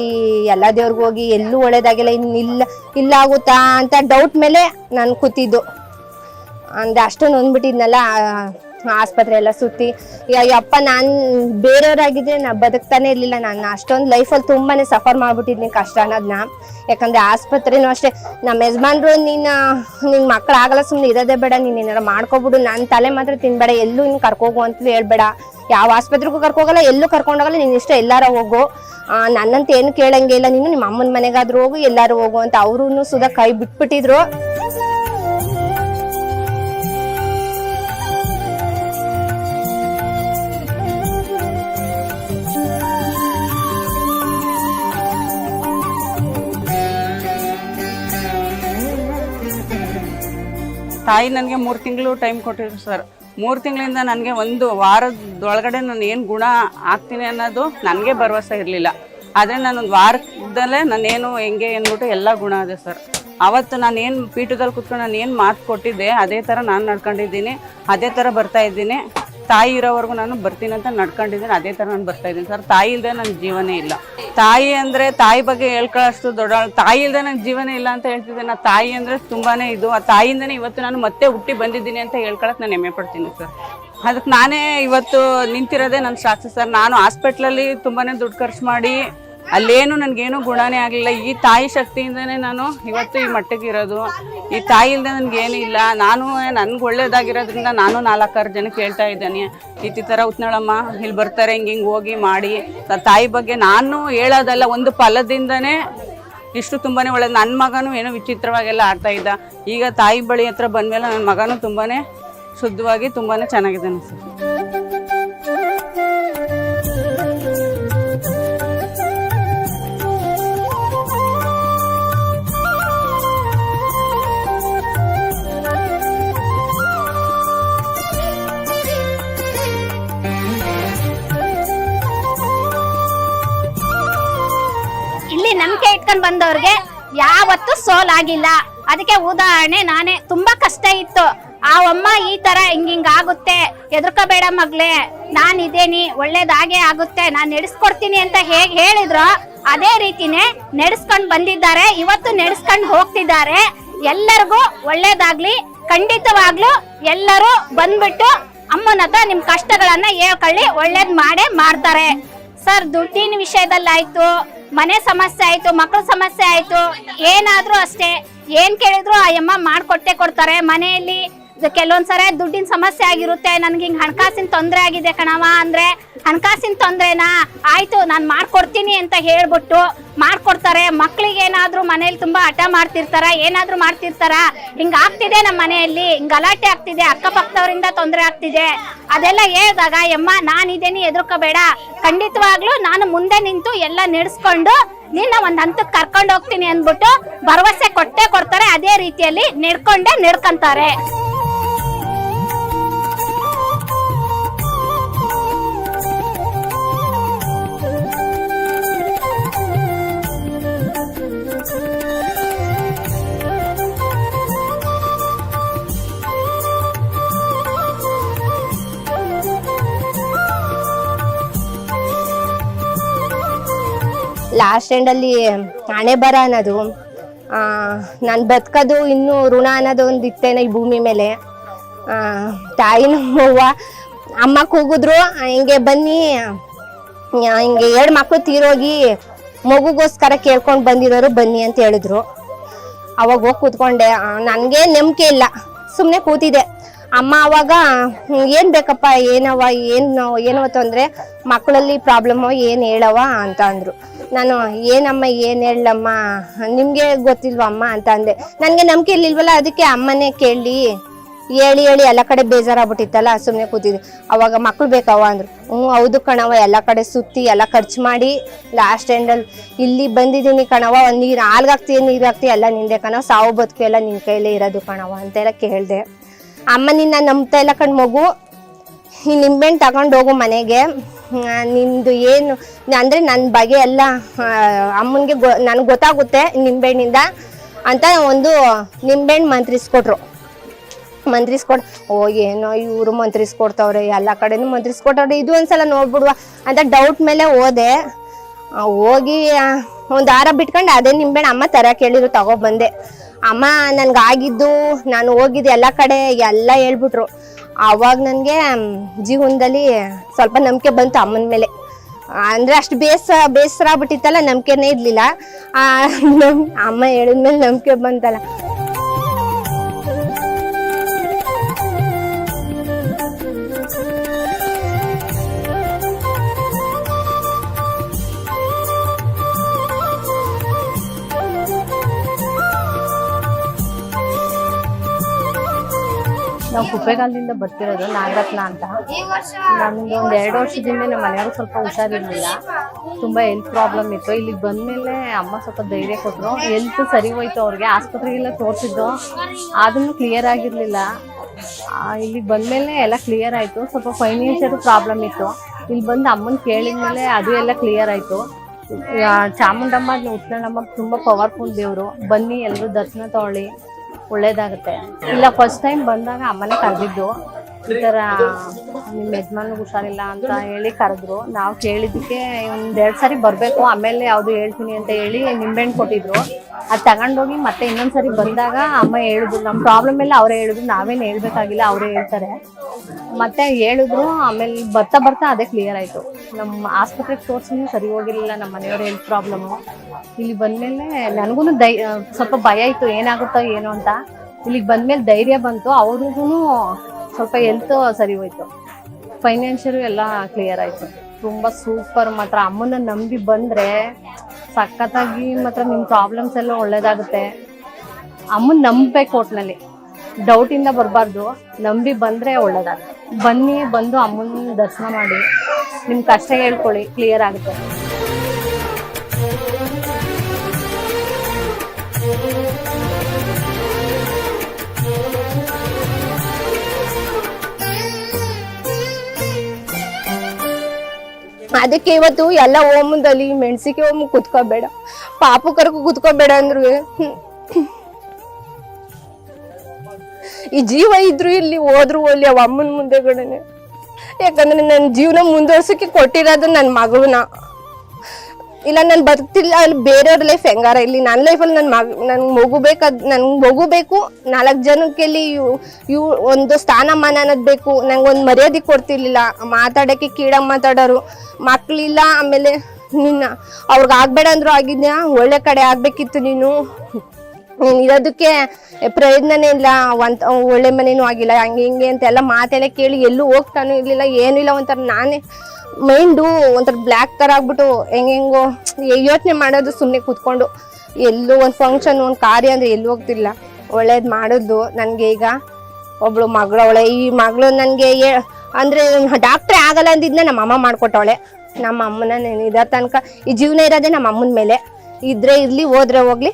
ಎಲ್ಲ ದೇವ್ರಿಗೆ ಹೋಗಿ ಎಲ್ಲೂ ಒಳ್ಳೇದಾಗಿಲ್ಲ ಇನ್ನು ಇಲ್ಲ ಆಗುತ್ತಾ ಅಂತ ಡೌಟ್ ಮೇಲೆ ನಾನು ಕೂತಿದ್ದು. ಅಂದ್ರೆ ಅಷ್ಟೊಂದು ಹೊಂದ್ಬಿಟ್ಟಿದ್ನಲ್ಲ ಆಸ್ಪತ್ರೆ ಎಲ್ಲ ಸುತ್ತಿ ಅಯ್ಯಪ್ಪ ನಾನು ಬೇರೆಯವ್ರಾಗಿದ್ರೆ ನಾ ಬದುಕ್ತಾನೆ ಇರ್ಲಿಲ್ಲ, ನಾನು ಅಷ್ಟೊಂದು ಲೈಫಲ್ಲಿ ತುಂಬಾನೇ ಸಫರ್ ಮಾಡ್ಬಿಟ್ಟಿದ್ನಿ ಕಷ್ಟ ಅನ್ನೋದನ್ನ ಯಾಕಂದ್ರೆ ಆಸ್ಪತ್ರೆನೂ ಅಷ್ಟೇ, ನಮ್ಮ ಯಜಮಾನ್ರು, ನೀನು ನಿನ್ನ ಮಕ್ಳು ಆಗಲ್ಲ ಸುಮ್ಮನೆ ಇರೋದೇ ಬೇಡ, ನೀನು ಏನಾರ ಮಾಡ್ಕೊಬಿಡು ನನ್ನ ತಲೆ ಮಾತ್ರ ತಿನ್ಬೇಡ, ಎಲ್ಲೂ ಇನ್ನು ಕರ್ಕೋಗು ಅಂತಲೂ ಹೇಳ್ಬೇಡ. ಯಾವ ಆಸ್ಪತ್ರೆಗೂ ಕರ್ಕೋಗಲ್ಲ, ಎಲ್ಲೂ ಕರ್ಕೊಂಡೋಗಲ್ಲ, ನೀನು ಇಷ್ಟ ಎಲ್ಲಾರ ಹೋಗು. ನನ್ನಂತ ಏನು ಕೇಳಂಗೆ ಇಲ್ಲ, ನೀನು ನಿಮ್ಮ ಅಮ್ಮನ ಮನೆಗಾದ್ರೂ ಹೋಗು, ಎಲ್ಲಾರು ಹೋಗು ಅಂತ ಅವರು ಸುಧಾ ಕೈ ಬಿಟ್ಬಿಟ್ಟಿದ್ರು. ತಾಯಿ ನನಗೆ ಮೂರು ತಿಂಗಳು ಟೈಮ್ ಕೊಟ್ಟಿದ್ರು ಸರ್ ಮೂರು ತಿಂಗಳಿಂದ ನನಗೆ ಒಂದು ವಾರದೊಳಗಡೆ ನಾನು ಏನು ಗುಣ ಆಗ್ತೀನಿ ಅನ್ನೋದು ನನಗೆ ಭರವಸೆ ಇರಲಿಲ್ಲ. ಆದರೆ ಒಂದು ವಾರದಲ್ಲೇ ನಾನೇನು ಹೆಂಗೆ ಅಂದ್ಬಿಟ್ಟು ಎಲ್ಲ ಗುಣ ಇದೆ ಸರ್ ಅವತ್ತು ನಾನು ಏನು ಪೀಠದಲ್ಲಿ ಕುತ್ಕೊಂಡು ನಾನು ಏನು ಮಾತು ಕೊಟ್ಟಿದ್ದೆ, ಅದೇ ಥರ ನಾನು ನಡ್ಕೊಂಡಿದ್ದೀನಿ, ಅದೇ ಥರ ಬರ್ತಾ ಇದ್ದೀನಿ. ತಾಯಿ ಇರೋವರೆಗೂ ನಾನು ಬರ್ತೀನಿ ಅಂತ ನಡ್ಕೊಂಡಿದ್ದೀನಿ, ಅದೇ ಥರ ನಾನು ಬರ್ತಾ ಇದ್ದೀನಿ. ಸರ್, ತಾಯಿ ಇಲ್ಲದೆ ನನ್ನ ಜೀವನೇ ಇಲ್ಲ. ತಾಯಿ ಅಂದರೆ ತಾಯಿ ಬಗ್ಗೆ ಹೇಳ್ಕೊಳ್ಳೋಷ್ಟು ದೊಡ್ಡ ತಾಯಿ ಇಲ್ಲದೆ ನನ್ನ ಜೀವನೇ ಇಲ್ಲ ಅಂತ ಹೇಳ್ತಿದ್ದೆ. ನಾ ತಾಯಿ ಅಂದರೆ ತುಂಬಾ ಇದು. ಆ ತಾಯಿಯಿಂದನೇ ಇವತ್ತು ನಾನು ಮತ್ತೆ ಹುಟ್ಟಿ ಬಂದಿದ್ದೀನಿ ಅಂತ ಹೇಳ್ಕೊಳಕ್ಕೆ ನಾನು ಹೆಮ್ಮೆ ಪಡ್ತೀನಿ, ಸರ್. ಅದಕ್ಕೆ ನಾನೇ ಇವತ್ತು ನಿಂತಿರೋದೇ ನನ್ನ ಸಾಕ್ಷಿ ಸರ್. ನಾನು ಹಾಸ್ಪಿಟ್ಲಲ್ಲಿ ತುಂಬಾ ದುಡ್ಡು ಖರ್ಚು ಮಾಡಿ ಅಲ್ಲೇನು ನನಗೇನು ಗುಣನೇ ಆಗಲಿಲ್ಲ. ಈ ತಾಯಿ ಶಕ್ತಿಯಿಂದನೇ ನಾನು ಇವತ್ತು ಈ ಮಟ್ಟಿಗೆ ಇರೋದು. ಈ ತಾಯಿ ಇಲ್ಲದೆ ನನಗೇನು ಇಲ್ಲ. ನಾನು ನನ್ಗೆ ಒಳ್ಳೇದಾಗಿರೋದ್ರಿಂದ ನಾನು ನಾಲ್ಕಾರು ಜನಕ್ಕೆ ಹೇಳ್ತಾ ಇದ್ದೇನೆ. ಈ ಥರ ಉತ್ನಳಮ್ಮ ಇಲ್ಲಿ ಬರ್ತಾರೆ, ಹಿಂಗೆ ಹಿಂಗೆ ಹೋಗಿ ಮಾಡಿ. ತಾಯಿ ಬಗ್ಗೆ ನಾನು ಹೇಳೋದಲ್ಲ, ಒಂದು ಫಲದಿಂದನೇ ಇಷ್ಟು ತುಂಬಾ ಒಳ್ಳೇದು. ನನ್ನ ಮಗನೂ ಏನೋ ವಿಚಿತ್ರವಾಗೆಲ್ಲ ಆಡ್ತಾ ಇದ್ದ. ಈಗ ತಾಯಿ ಬಳಿ ಹತ್ರ ಬಂದಮೇಲೆ ನನ್ನ ಮಗನೂ ತುಂಬಾ ಶುದ್ಧವಾಗಿ ತುಂಬಾ ಚೆನ್ನಾಗಿದ್ದಾನೆ ಸರ್. ಇಟ್ಕೊಂಡ್ ಬಂದವ್ರಿಗೆ ಯಾವತ್ತೂ ಸೋಲಾಗಿಲ್ಲ ಅದಕ್ಕೆ ಉದಾಹರಣೆ ನಾನೇ. ತುಂಬಾ ಕಷ್ಟ ಇತ್ತು. ಆ ಅಮ್ಮ ಈ ತರ ಹಿಂಗಿಂಗ್ ಹಿಂಗ್ ಆಗುತ್ತೆ. ಎದುರ್ಕೋಬೇಡ ಮಗ್ಲೆ ನಾನ್ ಇದೇನಿ. ಒಳ್ಳೇದಾಗೆ ಆಗುತ್ತೆ. ನಾನ್ ನಡೆಸ್ಕೊಡ್ತೀನಿ ಅಂತ ಹೇಗ್ ಹೇಳಿದ್ರು ಅದೇ ರೀತಿನೇ ನಡೆಸ್ಕೊಂಡ್ ಬಂದಿದ್ದಾರೆ. ಇವತ್ತು ನಡೆಸ್ಕೊಂಡ್ ಹೋಗ್ತಿದ್ದಾರೆ. ಎಲ್ಲರಿಗೂ ಒಳ್ಳೇದಾಗ್ಲಿ. ಖಂಡಿತವಾಗ್ಲೂ ಎಲ್ಲರೂ ಬಂದ್ಬಿಟ್ಟು ಅಮ್ಮನ ಹತ್ರ ನಿಮ್ ಕಷ್ಟಗಳನ್ನ ಹೇಳ್ಕೊಳ್ಳಿ. ಒಳ್ಳೇದ್ ಮಾಡೇ ಮಾಡ್ತಾರೆ. ಸರ್, ದುಡ್ಡಿನ ವಿಷಯದಲ್ಲಾಯ್ತು. ಮನೆ ಸಮಸ್ಯೆ ಆಯ್ತು ಮಕ್ಕಳ ಸಮಸ್ಯೆ ಆಯ್ತು, ಏನಾದ್ರೂ ಅಷ್ಟೇ. ಏನ್ ಕೇಳಿದ್ರು ಆ ಅಮ್ಮ ಮಾಡ್ಕೊಟ್ಟೆ ಕೊಡ್ತಾರೆ. ಮನೆಯಲ್ಲಿ ಕೆಲವೊಂದ್ಸರಿ ದುಡ್ಡಿನ ಸಮಸ್ಯೆ ಆಗಿರುತ್ತೆ. ನನ್ಗೆ ಹಿಂಗ್ ಹಣಕಾಸಿನ ತೊಂದರೆ ಆಗಿದೆ ಕಣವ ಅಂದ್ರೆ ಹಣಕಾಸಿನ ತೊಂದರೆನಾ? ಆಯ್ತು, ನಾನು ಮಾಡ್ಕೊಡ್ತೀನಿ ಅಂತ ಹೇಳ್ಬಿಟ್ಟು ಮಾಡ್ಕೊಡ್ತಾರೆ. ಮಕ್ಳಿಗೆ ಏನಾದ್ರೂ ಮನೇಲಿ ತುಂಬಾ ಹಠ ಮಾಡ್ತಿರ್ತಾರ? ಏನಾದರೂ ಮಾಡ್ತಿರ್ತಾರ? ಹಿಂಗೆ ಆಗ್ತಿದೆ ನಮ್ಮ ಮನೆಯಲ್ಲಿ. ಹಿಂಗ್ ಗಲಾಟೆ ಆಗ್ತಿದೆ. ಅಕ್ಕಪಕ್ಕದವರಿಂದ ತೊಂದರೆ ಆಗ್ತಿದೆ. ಅದೆಲ್ಲ ಹೇಳಿದಾಗ, ಯಮ್ಮ ಇದೇನಿ ಎದುರ್ಕೋಬೇಡ ಖಂಡಿತವಾಗ್ಲೂ ನಾನು ಮುಂದೆ ನಿಂತು ಎಲ್ಲ ನಡೆಸ್ಕೊಂಡು ನಿನ್ನ ಒಂದ್ ಹಂತಕ್ಕೆ ಕರ್ಕೊಂಡು ಹೋಗ್ತೀನಿ ಅಂದ್ಬಿಟ್ಟು ಭರವಸೆ ಕೊಟ್ಟೆ ಕೊಡ್ತಾರೆ. ಅದೇ ರೀತಿಯಲ್ಲಿ ನಡ್ಕೊಂಡೆ ನಡ್ಕೊಂತಾರೆ. ಲಾಸ್ಟ್ ಎಂಡಲ್ಲಿ ಹಣೆ ಬರ ಅನ್ನೋದು ನಾನು ಬದುಕೋದು ಇನ್ನೂ ಋಣ ಅನ್ನೋದು ಒಂದು ಇತ್ತೇನೋ ಈ ಭೂಮಿ ಮೇಲೆ. ತಾಯಿನೂ ಅವ್ವ ಅಮ್ಮ ಕೂಗಿದ್ರು ಹಿಂಗೆ ಬನ್ನಿ ಹಿಂಗೆ ಎರಡು ಮಕ್ಕಳು ತೀರೋಗಿ ಮಗುಗೋಸ್ಕರ ಕೇಳ್ಕೊಂಡು ಬಂದಿರೋರು ಬನ್ನಿ ಅಂತ ಹೇಳಿದ್ರು. ಅವಾಗ ಹೋಗಿ ಕೂತ್ಕೊಂಡೆ. ನನಗೆ ನಂಬಿಕೆ ಇಲ್ಲ. ಸುಮ್ಮನೆ ಕೂತಿದ್ದೆ. ಅಮ್ಮ ಅವಾಗ, ಏನು ಏನ್ ಬೇಕಪ್ಪ ಏನವ ಏನು ಏನವ ತೊಂದ್ರೆ? ಮಕ್ಕಳಲ್ಲಿ ಪ್ರಾಬ್ಲಮ್ಮು ಏನು ಹೇಳವ ಅಂತ ಅಂದ್ರು. ನಾನು, ಏನಮ್ಮ, ಏನು ಹೇಳಮ್ಮ ನಿಮ್ಗೆ ಗೊತ್ತಿಲ್ವ ಅಮ್ಮ? ಅಂತ ಅಂದೆ. ನನಗೆ ನಂಬಿಕೆ ಇರ್ಲಿಲ್ವಲ್ಲ, ಅದಕ್ಕೆ ಅಮ್ಮನೇ ಕೇಳಿ, ಹೇಳಿ ಹೇಳಿ, ಎಲ್ಲ ಕಡೆ ಬೇಜಾರಾಗ್ಬಿಟ್ಟಿತ್ತಲ್ಲ ಸುಮ್ಮನೆ ಕೂತಿದ್ದೆ ಅವಾಗ ಮಕ್ಳು ಬೇಕವ ಅಂದ್ರು. ಹ್ಞೂ, ಹೌದು ಕಣವ ಎಲ್ಲ ಕಡೆ ಸುತ್ತಿ, ಎಲ್ಲ ಖರ್ಚು ಮಾಡಿ ಲಾಸ್ಟ್ ಎಂಡಲ್ಲಿ ಇಲ್ಲಿ ಬಂದಿದ್ದೀನಿ ಕಣವ ಒಂದು ನೀರು, ಹಾಲ್ಗಾಗ್ತೀಯ ನೀರು ಹಾಕ್ತೀಯ ಎಲ್ಲ ನಿಂದೆ ಕಣವ ಸಾವು ಬದುಕು ಎಲ್ಲ ನಿನ್ನ ಕೈಲೇ ಇರೋದು ಕಣವ ಅಂತೆಲ್ಲ ಕೇಳಿದೆ. ಅಮ್ಮ ನಿನ್ನ ನಂಬ್ತಾ ಇಲ್ಲ ಕಣ್ ಮಗು. ಈ ನಿಂಬೆಹಣ್ಣು ತಗೊಂಡು ಹೋಗು ಮನೆಗೆ. ನಿಂದು ಏನು, ಅಂದರೆ ನನ್ನ ಬಗೆ ಎಲ್ಲ ಅಮ್ಮನಿಗೆ ಗೊ, ನನಗೆ ಗೊತ್ತಾಗುತ್ತೆ ನಿಂಬೆಹಣ್ಣಿಂದ ಅಂತ ಒಂದು ನಿಂಬೆಹಣ್ಣು ಮಂತ್ರಿಸ್ಕೊಟ್ರು. ಮಂತ್ರಿಸ್ಕೊಡ್ ಓ, ಏನೋ ಇವರು ಮಂತ್ರಿಸ್ಕೊಡ್ತಾವ್ರೆ, ಎಲ್ಲ ಕಡೆನೂ ಮಂತ್ರಿಸ್ಕೊಟ್ಟವ್ರೆ ಇದು ಒಂದ್ಸಲ ನೋಡ್ಬಿಡುವ ಅಂತ ಡೌಟ್ ಮೇಲೆ ಹೋದೆ. ಹೋಗಿ ಒಂದು ವಾರ ಬಿಟ್ಕೊಂಡು ಅದೇ ನಿಂಬೆಹಣ್ಣು ಅಮ್ಮ ತರ ಕೇಳಿದ್ರು ತಗೊಬಂದೆ ಅಮ್ಮ ನನ್ಗಾಗಿದ್ದು ನಾನು ಹೋಗಿದ್ದು ಎಲ್ಲ ಕಡೆ, ಎಲ್ಲ ಹೇಳ್ಬಿಟ್ರು. ಆವಾಗ ನನಗೆ ಜೀವನದಲ್ಲಿ ಸ್ವಲ್ಪ ನಂಬಿಕೆ ಬಂತು ಅಮ್ಮನ ಮೇಲೆ. ಅಂದ್ರೆ ಅಷ್ಟು ಬೇಸ ಬೇಸರ ಆಗ್ಬಿಟ್ಟಿತ್ತಲ್ಲ ನಂಬಿಕೆನೇ ಇರಲಿಲ್ಲ. ಅಮ್ಮ ಹೇಳಿದ್ಮೇಲೆ ನಂಬಿಕೆ ಬಂತಲ್ಲ. ಕುಪ್ಪೆಗಾಲದಿಂದ ಬರ್ತಿರೋದು ನಾಗರತ್ನ ಅಂತ. ನಮ್ದು ಒಂದು ಎರಡು ವರ್ಷದಿಂದ ನಮ್ಮ ಮನೆಯವ್ರು ಸ್ವಲ್ಪ ಹುಷಾರಿರಲಿಲ್ಲ. ತುಂಬಾ ಹೆಲ್ತ್ ಪ್ರಾಬ್ಲಮ್ ಇತ್ತು. ಇಲ್ಲಿಗೆ ಬಂದ್ಮೇಲೆ ಅಮ್ಮ ಸ್ವಲ್ಪ ಧೈರ್ಯ ಕೊಟ್ಟರು ಹೆಲ್ತ್ ಸರಿ ಹೋಯ್ತು ಅವ್ರಿಗೆ. ಆಸ್ಪತ್ರೆಗೆಲ್ಲ ತೋರಿಸಿದ್ದು. ಅದನ್ನು ಕ್ಲಿಯರ್ ಆಗಿರಲಿಲ್ಲ. ಇಲ್ಲಿಗೆ ಬಂದ್ಮೇಲೆ ಎಲ್ಲ ಕ್ಲಿಯರ್ ಆಯ್ತು. ಸ್ವಲ್ಪ ಫೈನಾನ್ಷಿಯಲ್ ಪ್ರಾಬ್ಲಮ್ ಇತ್ತು. ಇಲ್ಲಿ ಬಂದು ಅಮ್ಮನ ಕೇಳಿದ್ಮೇಲೆ ಅದು ಎಲ್ಲ ಕ್ಲಿಯರ್ ಆಯ್ತು. ಚಾಮುಂಡಮ್ಮ ಉತ್ನಮ್ಮ ತುಂಬಾ ಪವರ್ಫುಲ್ ದೇವರು. ಬನ್ನಿ ಎಲ್ಲರೂ ದರ್ಶನ ತಗೊಳ್ಳಿ. ಒಳ್ಳೇದಾಗುತ್ತೆ. ಇಲ್ಲ ಫಸ್ಟ್ ಟೈಮ್ ಬಂದಾಗ ಅಮ್ಮನೇ ಕರೆದಿದ್ದು. ಈ ಥರ ನಿಮ್ಮ ಯಜಮಾನ್ಗೆ ಹುಷಾರಿಲ್ಲ ಅಂತ ಹೇಳಿ ಕರೆದ್ರು. ನಾವು ಕೇಳಿದ್ದಕ್ಕೆ ಒಂದ್ ಎರಡ್ ಸಾರಿ ಬರ್ಬೇಕು, ಆಮೇಲೆ ಯಾವ್ದು ಹೇಳ್ತೀನಿ ಅಂತ ಹೇಳಿ ನಿಂಬೆಹಣ್ಣು ಕೊಟ್ಟಿದ್ರು. ಅದ್ ತಗೊಂಡೋಗಿ ಮತ್ತೆ ಇನ್ನೊಂದ್ಸರಿ ಬಂದಾಗ ಅಮ್ಮ ಹೇಳಿದ್ರು. ನಮ್ ಪ್ರಾಬ್ಲಮ್ ಎಲ್ಲ ಅವರೇ ಹೇಳಿದ್ರು, ನಾವೇನ್ ಹೇಳ್ಬೇಕಾಗಿಲ್ಲ, ಅವರೇ ಹೇಳ್ತಾರೆ. ಮತ್ತೆ ಹೇಳಿದ್ರು, ಆಮೇಲೆ ಬರ್ತಾ ಬರ್ತಾ ಅದೇ ಕ್ಲಿಯರ್ ಆಯ್ತು. ನಮ್ಮ ಆಸ್ಪತ್ರೆಗೆ ತೋರ್ಸಿನೂ ಸರಿ ಹೋಗಿರ್ಲಿಲ್ಲ ನಮ್ಮ ಮನೆಯವ್ರ ಹೆಲ್ತ್ ಪ್ರಾಬ್ಲಮ್ಮು ಇಲ್ಲಿ ಬಂದ್ಮೇಲೆ ನನಗೂ ದೈ, ಸ್ವಲ್ಪ ಭಯ ಇತ್ತು, ಏನಾಗುತ್ತೋ ಏನೋ ಅಂತ. ಇಲ್ಲಿಗೆ ಬಂದ್ಮೇಲೆ ಧೈರ್ಯ ಬಂತು ಅವ್ರಿಗೂ ಸ್ವಲ್ಪ ಹೆಲ್ತ್ ಸರಿ ಹೋಯ್ತು. ಫೈನಾನ್ಷಿಯಲ್ ಎಲ್ಲ ಕ್ಲಿಯರ್ ಆಯ್ತು. ತುಂಬಾ ಸೂಪರ್ ಮಾತ್ರ. ಅಮ್ಮನ ನಂಬಿ ಬಂದ್ರೆ ಸಖತ್ತಾಗಿ ಮಾತ್ರ ನಿಮ್ ಪ್ರಾಬ್ಲಮ್ಸ್ ಎಲ್ಲ ಒಳ್ಳೇದಾಗುತ್ತೆ. ಅಮ್ಮನ್ ನಂಬಬೇಕು ಒಟ್ನಲ್ಲಿ. ಡೌಟ್ ಇಂದ ಬರಬಾರ್ದು. ನಂಬಿ ಬಂದ್ರೆ ಒಳ್ಳೇದಾಗುತ್ತೆ. ಬನ್ನಿ, ಬಂದು ಅಮ್ಮನ ದರ್ಶನ ಮಾಡಿ. ನಿಮ್ ಕಷ್ಟ ಹೇಳ್ಕೊಳ್ಳಿ. ಕ್ಲಿಯರ್ ಆಗುತ್ತೆ. ಅದಕ್ಕೆ ಇವತ್ತು ಎಲ್ಲ ಓಮದಲ್ಲಿ ಮೆಣಸಿಕೆ ಓಮ್ ಕುತ್ಕೋಬೇಡ. ಪಾಪು ಕರ್ಕು ಕುತ್ಕೋಬೇಡ ಅಂದ್ರು ಈ ಜೀವ ಇದ್ರು ಇಲ್ಲಿ ಹೋದ್ರು ಹೋಗ್ಲಿ ಅವ ಅಮ್ಮನ ಮುಂದೆಗಡೆನೆ ಯಾಕಂದ್ರೆ ನನ್ನ ಜೀವನ ಮುಂದುವರ್ಸಕ್ಕೆ ಕೊಟ್ಟಿರೋದು ನನ್ನ ಮಗುನ. ಇಲ್ಲ, ನಾನು ಬರ್ತಿಲ್ಲ, ಅಲ್ಲಿ ಬೇರೆಯವ್ರ ಲೈಫ್ ಹೆಂಗಾರ? ಇಲ್ಲಿ ನನ್ನ ಲೈಫಲ್ಲಿ ನನ್ನ ಮಗ ನನ್ಗೆ ಮಗು ಬೇಕಾದ ನನ್ಗೆ ಮಗು ಬೇಕು, ನಾಲ್ಕು ಜನಕ್ಕೆ ಇವು ಇವ್ ಒಂದು ಸ್ಥಾನಮಾನ ಅನ್ನೋದು ಬೇಕು. ನಂಗೆ ಒಂದು ಮರ್ಯಾದೆ ಕೊಡ್ತಿರ್ಲಿಲ್ಲ. ಮಾತಾಡೋಕ್ಕೆ ಕೀಡ ಮಾತಾಡೋರು. ಮಕ್ಕಳಿಲ್ಲ ಆಮೇಲೆ ನಿನ್ನ, ಅವ್ರಿಗೆ ಆಗಬೇಡ ಅಂದ್ರು ಆಗಿದ್ಯಾ? ಒಳ್ಳೆ ಕಡೆ ಆಗಬೇಕಿತ್ತು ನೀನು. ನೀನು ಇರೋದಕ್ಕೆ ಪ್ರಯತ್ನನೇ ಇಲ್ಲ. ಒಂತ ಒಳ್ಳೆ ಮನೇನೂ ಆಗಿಲ್ಲ. ಹಂಗೆ ಹಿಂಗೆ ಅಂತೆಲ್ಲ ಮಾತೆಲ್ಲ ಕೇಳಿ ಎಲ್ಲೂ ಹೋಗ್ತಾನೂ ಇರ್ಲಿಲ್ಲ. ಇಲ್ಲ ಒಂಥರ. ನಾನೇ ಮೈಂಡು, ಒಂಥರ ಬ್ಲ್ಯಾಕ್ ಥರ ಆಗ್ಬಿಟ್ಟು ಹೆಂಗೆಂಗೋ ಯೋಚನೆ ಮಾಡೋದು ಸುಮ್ಮನೆ ಕೂತ್ಕೊಂಡು. ಎಲ್ಲೂ ಒಂದು ಫಂಕ್ಷನ್ ಒಂದು ಕಾರ್ಯ ಅಂದರೆ ಎಲ್ಲೂ ಹೋಗ್ತಿಲ್ಲ ಒಳ್ಳೇದು ಮಾಡೋದು ನನಗೆ ಈಗ. ಒಬ್ಳು ಮಗಳವಳೆ ಈ ಮಗಳು ನನಗೆ ಅಂದರೆ ಡಾಕ್ಟ್ರೇ ಆಗಲ್ಲ ಅಂದಿದ್ನ ನಮ್ಮ ಅಮ್ಮ ಮಾಡ್ಕೊಟ್ಟವಳೆ. ನಮ್ಮ ಅಮ್ಮನ ಇದ ತನಕ ಈ ಜೀವನ ಇರೋದೇ ನಮ್ಮ ಅಮ್ಮನ ಮೇಲೆ. ಇದ್ರೆ ಇರಲಿ, ಹೋದ್ರೆ ಹೋಗ್ಲಿ.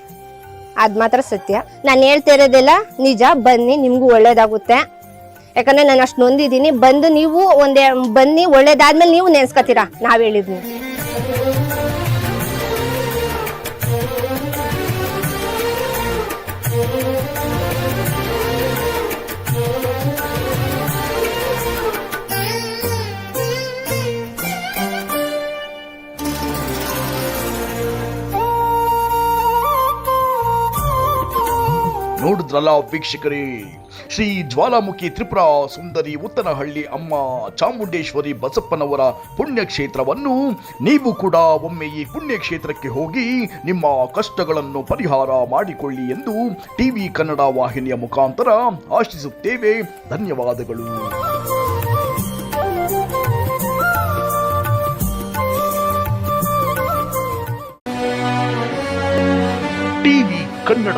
ಅದು ಮಾತ್ರ ಸತ್ಯ. ನಾನು ಹೇಳ್ತಾ ಇರೋದೆಲ್ಲ ನಿಜ. ಬನ್ನಿ, ನಿಮಗೂ ಒಳ್ಳೇದಾಗುತ್ತೆ. ಯಾಕಂದ್ರೆ ನಾನು ಅಷ್ಟು ನೊಂದಿದ್ದೀನಿ. ಬಂದು ನೀವು ಒಂದೇ ಬನ್ನಿ ಒಳ್ಳೇದಾದ್ಮೇಲೆ ನೀವು ನೆನ್ಸ್ಕೊತೀರಾ? ನಾವು ಹೇಳಿದ್ವಿ. ನೋಡಿದ್ರಲ್ಲ ವೀಕ್ಷಕರೇ. ಶ್ರೀ ಜ್ವಾಲಾಮುಖಿ ತ್ರಿಪುರ ಸುಂದರಿ ಉತ್ತನಹಳ್ಳಿ ಅಮ್ಮ ಚಾಮುಂಡೇಶ್ವರಿ ಬಸಪ್ಪನವರ ಪುಣ್ಯಕ್ಷೇತ್ರವನ್ನು ನೀವು ಕೂಡ ಒಮ್ಮೆ ಈ ಪುಣ್ಯಕ್ಷೇತ್ರಕ್ಕೆ ಹೋಗಿ ನಿಮ್ಮ ಕಷ್ಟಗಳನ್ನು ಪರಿಹಾರ ಮಾಡಿಕೊಳ್ಳಿ ಎಂದು ಟಿವಿ ಕನ್ನಡ ವಾಹಿನಿಯ ಮುಖಾಂತರ ಆಶಿಸುತ್ತೇವೆ. ಧನ್ಯವಾದಗಳು. ಟಿವಿ ಕನ್ನಡ.